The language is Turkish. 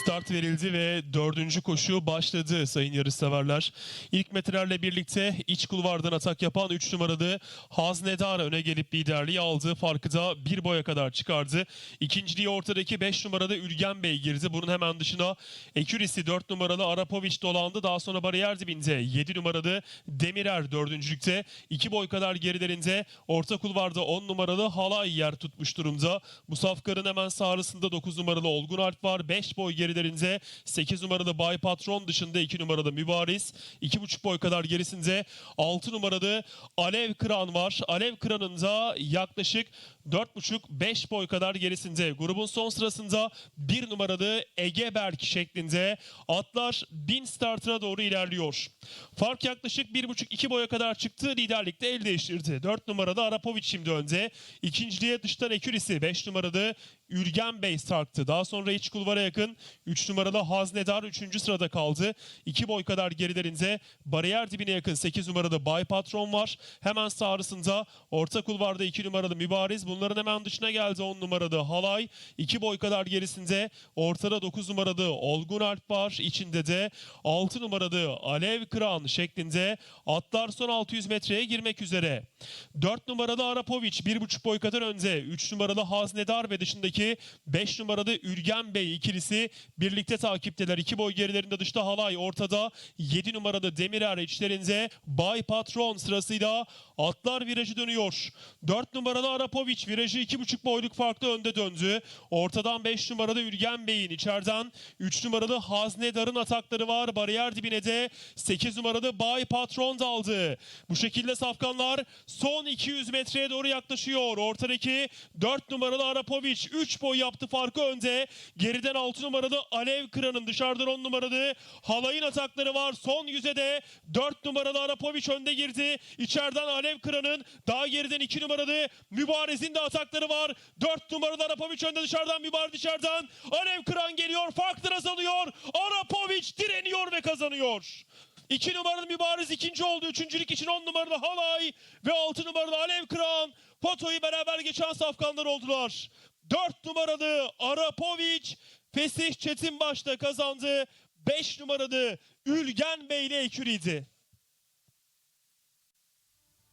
Start verildi ve dördüncü koşu başladı sayın yarışseverler. İlk metrelerle birlikte iç kulvardan atak yapan 3 numaralı Haznedar öne gelip liderliği aldı. Farkı da bir boya kadar çıkardı. İkinciliği ortadaki 5 numaralı Ülgen Bey girdi. Bunun hemen dışına Ekürisi 4 numaralı Arapoviç dolandı. Daha sonra bariyer dibinde 7 numaralı Demirer dördüncülükte. 2 boy kadar gerilerinde orta kulvarda 10 numaralı Halay yer tutmuş durumda. Bu safkarın hemen sağrısında 9 numaralı Olgun Alp var. 5 boy gerilerinde 8 numaralı Bay Patron dışında 2 numaralı Mübariz. 2,5 boy kadar gerisinde 6 numaralı Alev Kıran var. Alev Kıran'ın da yaklaşık 4,5-5 boy kadar gerisinde. Grubun son sırasında 1 numaralı Ege Berk şeklinde atlar 1000 startına doğru ilerliyor. Fark yaklaşık 1,5-2 boya kadar çıktı. Liderlikte el değiştirdi. 4 numaralı Arapoviç şimdi önde. İkinciliğe dıştan Ekürisi 5 numaralı Ürgen Bey sarktı. Daha sonra iç kulvara yakın 3 numaralı Haznedar 3. sırada kaldı. 2 boy kadar gerilerinde bariyer dibine yakın 8 numaralı Bay Patron var. Hemen sağrısında orta kulvarda 2 numaralı Mübariz. Bunların hemen dışına geldi 10 numaralı Halay. 2 boy kadar gerisinde ortada 9 numaralı Olgun Alp var. İçinde de 6 numaralı Alev Kıran şeklinde atlar son 600 metreye girmek üzere. 4 numaralı Arapoviç 1,5 boy kadar önde. 3 numaralı Haznedar ve dışındaki 5 numaralı Ürgen Bey ikilisi birlikte takipteler. 2 boy gerilerinde dışta Halay ortada. 7 numaralı Demirer içlerinde Bay Patron sırasıyla atlar virajı dönüyor. 4 numaralı Arapoviç virajı 2,5 boyluk farklı önde döndü. Ortadan 5 numaralı Ürgen Bey'in içeriden 3 numaralı Haznedar'ın atakları var. Bariyer dibine de 8 numaralı Bay Patron daldı. Bu şekilde safkanlar son 200 metreye doğru yaklaşıyor. Ortadaki 4 numaralı Arapoviç 3 boy yaptı farkı önde. Geriden 6 numaralı Alev Kıran'ın dışarıdan 10 numaralı Halay'ın atakları var. Son yüze de 4 numaralı Arapoviç önde girdi. İçeriden Alev Kıran'ın daha geriden 2 numaralı Mübarez'in de atakları var. 4 numaralı Arapoviç önde dışarıdan Mübarez dışarıdan. Alev Kıran geliyor. Farklar azalıyor. Arapoviç direniyor ve kazanıyor. 2 numaralı Mübariz ikinci oldu. Üçüncülük için 10 numaralı Halay ve 6 numaralı Alev Kıran potoyu beraber geçen safkanlar oldular. 4 numaralı Arapoviç Fesih Çetin başta kazandı. 5 numaralı Ülgen Bey ile.